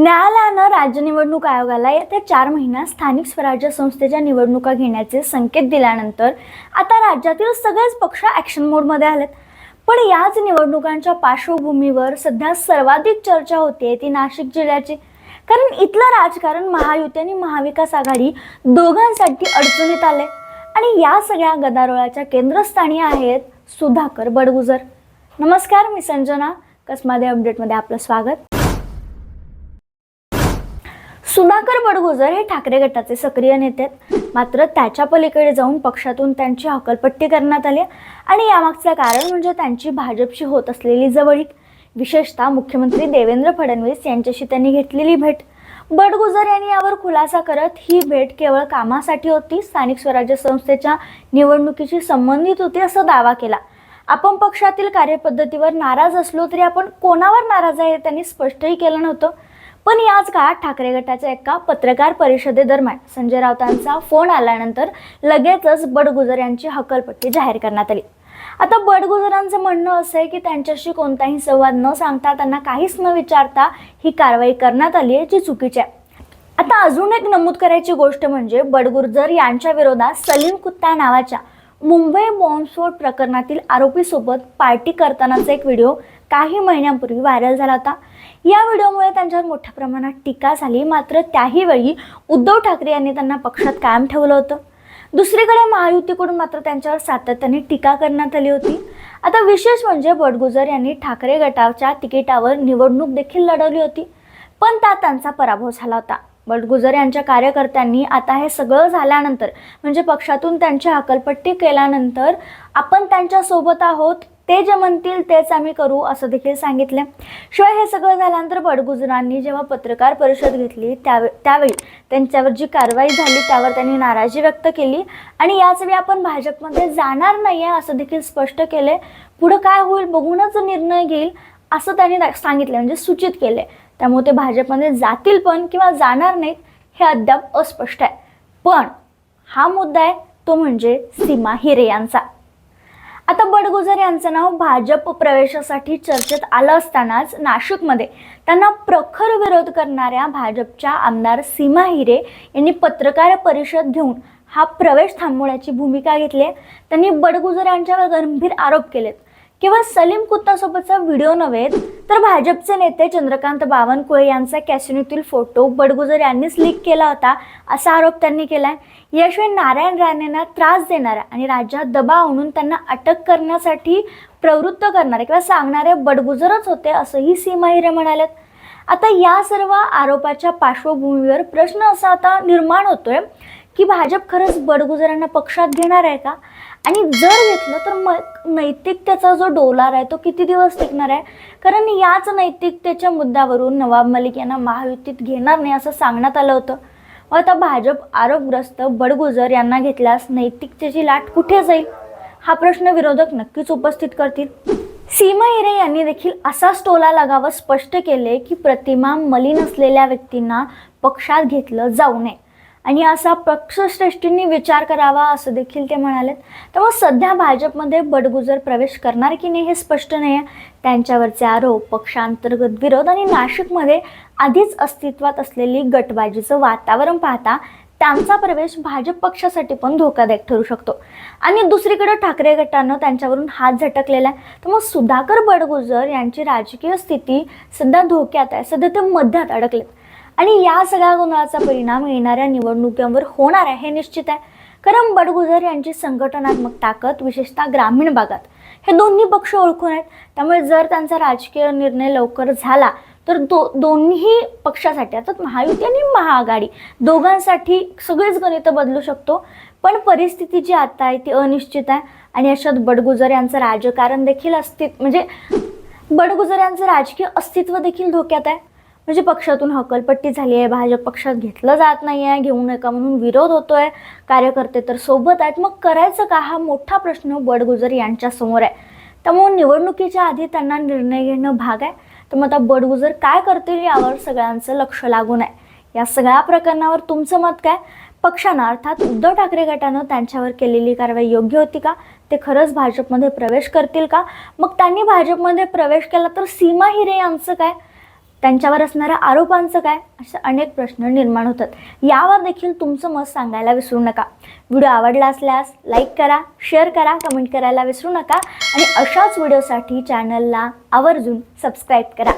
न्यायालयानं राज्य निवडणूक आयोगाला येत्या चार महिन्यात स्थानिक स्वराज्य संस्थेच्या निवडणुका घेण्याचे संकेत दिल्यानंतर आता राज्यातील सगळेच पक्ष ॲक्शन मोडमध्ये आलेत. पण याच निवडणुकांच्या पार्श्वभूमीवर सध्या सर्वाधिक चर्चा होते ती नाशिक जिल्ह्याची. कारण इथलं राजकारण महायुती आणि महाविकास आघाडी दोघांसाठी अडचणीत आले आणि या सगळ्या गदारोळाच्या केंद्रस्थानी आहेत सुधाकर बडगुजर. नमस्कार मी संजना. कसमादे अपडेटमध्ये आपलं स्वागत. सुधाकर बडगुजर हे ठाकरे गटाचे सक्रिय नेते आहेत. मात्र त्याच्या पलीकडे जाऊन पक्षातून त्यांची हकलपट्टी करण्यात आली आणि यामागचं कारण म्हणजे त्यांची भाजपशी होत असलेली जवळीक. विशेषतः मुख्यमंत्री देवेंद्र फडणवीस यांच्याशी त्यांनी घेतलेली भेट. बडगुजर यांनी यावर खुलासा करत ही भेट केवळ कामासाठी होती स्थानिक स्वराज्य संस्थेच्या निवडणुकीशी संबंधित होती असा दावा केला. आपण पक्षातील कार्यपद्धतीवर नाराज असलो तरी आपण कोणावर नाराज आहे त्यांनी स्पष्टही केलं नव्हतं. पण याच काळात ठाकरे गटाच्या एका पत्रकार परिषदेदरम्यान संजय राऊतांचा फोन आल्यानंतर लगेचच बडगुजर यांची हकलपट्टी जाहीर करण्यात आली. आता बडगुजरांचं म्हणणं असं आहे की त्यांच्याशी कोणताही संवाद न सांगता त्यांना काहीच न विचारता ही कारवाई करण्यात आली आहे जी चुकीची आहे. आता अजून एक नमूद करायची गोष्ट म्हणजे बडगुर्जर यांच्या विरोधात सलीम कुत्ता नावाच्या मुंबई बॉम्बस्फोट प्रकरणातील आरोपीसोबत पार्टी करतानाचा एक व्हिडिओ काही महिन्यांपूर्वी व्हायरल झाला होता. या व्हिडिओमुळे त्यांच्यावर मोठ्या प्रमाणात टीका झाली. मात्र त्याही वेळी उद्धव ठाकरे यांनी त्यांना पक्षात कायम ठेवलं होतं. दुसरीकडे महायुतीकडून मात्र त्यांच्यावर सातत्याने टीका करण्यात आली होती. आता विशेष म्हणजे बडगुजर यांनी ठाकरे गटाच्या तिकिटावर निवडणूक देखील लढवली होती. पण त्यात त्यांचा पराभव झाला होता. बडगुजर यांच्या कार्यकर्त्यांनी आता हे सगळं झाल्यानंतर म्हणजे पक्षातून त्यांची हकलपट्टी केल्यानंतर आपण त्यांच्यासोबत आहोत ते जे म्हणतील तेच आम्ही करू असं देखील सांगितलं. शिवाय हे सगळं झाल्यानंतर बडगुजरांनी जेव्हा पत्रकार परिषद घेतली त्यावे त्यावेळी त्यांच्यावर जी कारवाई झाली त्यावर त्यांनी नाराजी व्यक्त केली आणि याचवेळी आपण भाजपमध्ये जाणार नाही आहे असं देखील स्पष्ट केले पुढं काय होईल बघूनच निर्णय घेईल असं त्यांनी सांगितलं म्हणजे सूचित केले त्यामुळे ते भाजपमध्ये जातील पण किंवा जाणार नाहीत हे अद्याप अस्पष्ट आहे. पण हा मुद्दा आहे तो म्हणजे सीमा हिरे यांचा. आता बडगुजर यांचं नाव भाजप प्रवेशासाठी चर्चेत आलं असतानाच नाशिकमध्ये त्यांना प्रखर विरोध करणाऱ्या भाजपच्या आमदार सीमा हिरे यांनी पत्रकार परिषद घेऊन हा प्रवेश थांबवण्याची भूमिका घेतली आहे. त्यांनी बडगुजर यांच्यावर गंभीर आरोप केलेत. केवळ सलीम कुत्तासोबतचा व्हिडिओ नव्हे तर भाजपचे नेते चंद्रकांत बावनकुळे यांचा कॅसिनोतील फोटो बडगुजर यांनीच लीक केला होता असा आरोप त्यांनी केलाय. याशिवाय नारायण राणेंना त्रास देणाऱ्या आणि राज्यात दबाव आणून त्यांना अटक करण्यासाठी प्रवृत्त करणारे किंवा सांगणारे बडगुजरच होते असंही सीमा हिरे म्हणाल्यात आता या सर्व आरोपाच्या पार्श्वभूमीवर प्रश्न असा आता निर्माण होतोय की भाजप खरंच बडगुजरांना पक्षात घेणार आहे का? आणि जर घेतलं तर मग नैतिकतेचा जो डोलार आहे तो किती दिवस टिकणार आहे? कारण याच नैतिकतेच्या मुद्द्यावरून नवाब मलिक यांना महायुतीत घेणार नाही असं सांगण्यात आलं होतं. मग आता भाजप आरोपग्रस्त बडगुजर यांना घेतल्यास नैतिकतेची लाट कुठे जाईल? हा प्रश्न विरोधक नक्कीच उपस्थित करतील. सीमा हिरे यांनी देखील असाच टोला लगावं स्पष्ट केले की प्रतिमा मलिन असलेल्या व्यक्तींना पक्षात घेतलं जाऊ नये. आणि असा पक्षश्रेष्ठींनी विचार करावा असं देखील ते म्हणालेत. त्यामुळे सध्या भाजपमध्ये बडगुजर प्रवेश करणार की नाही हे स्पष्ट नाही आहे त्यांच्यावरचे आरोप पक्षांतर्गत विरोध आणि नाशिकमध्ये आधीच अस्तित्वात असलेली गटबाजीचं वातावरण पाहता त्यांचा प्रवेश भाजप पक्षासाठी पण धोकादायक ठरू शकतो. आणि दुसरीकडे ठाकरे गटानं त्यांच्यावरून हात झटकलेला आहे. तर मग सुधाकर बडगुजर यांची राजकीय स्थिती सध्या धोक्यात आहे. सध्या ते मध्यात अडकलेत. आणि या सगळ्या गोंधळाचा परिणाम येणाऱ्या निवडणुकीवर होणार आहे हे निश्चित आहे. कारण बडगुजर यांची संघटनात्मक ताकद विशेषतः ग्रामीण भागात हे दोन्ही पक्ष ओळखून आहेत. त्यामुळे जर त्यांचा राजकीय निर्णय लवकर झाला तर दो दोन्ही पक्षासाठी अर्थात महायुती आणि महाआघाडी दोघांसाठी सगळेच गणित बदलू शकतो. पण परिस्थिती जी आता आहे ती अनिश्चित आहे. आणि अशात बडगुजर यांचं राजकारण देखील अस्तित्व म्हणजे बडगुजर यांचं राजकीय अस्तित्व देखील धोक्यात आहे. म्हणजे पक्षातून हकलपट्टी झाली आहे भाजप पक्षात घेतलं जात नाही आहे घेऊ नका म्हणून विरोध होतो आहे कार्यकर्ते तर सोबत आहेत. मग करायचं का? हा मोठा प्रश्न बडगुजर यांच्यासमोर आहे. त्यामुळे निवडणुकीच्या आधी त्यांना निर्णय घेणं भाग आहे. तर मग आता बडगुजर काय करतील यावर सगळ्यांचं लक्ष लागून आहे. या सगळ्या प्रकरणावर तुमचं मत काय? पक्षानं अर्थात उद्धव ठाकरे गटानं त्यांच्यावर केलेली कारवाई योग्य होती का? ते खरंच भाजपमध्ये प्रवेश करतील का? मग त्यांनी भाजपमध्ये प्रवेश केला तर सीमा हिरे यांचं काय? त्यांच्यावर असणाऱ्या आरोपांचं काय? असे अनेक प्रश्न निर्माण होतात. यावर देखील तुमचं मत सांगायला विसरू नका. व्हिडिओ आवडला असल्यास लाईक करा शेअर करा कमेंट करायला विसरू नका. आणि अशाच व्हिडिओसाठी चॅनलला आवर्जून सबस्क्राईब करा.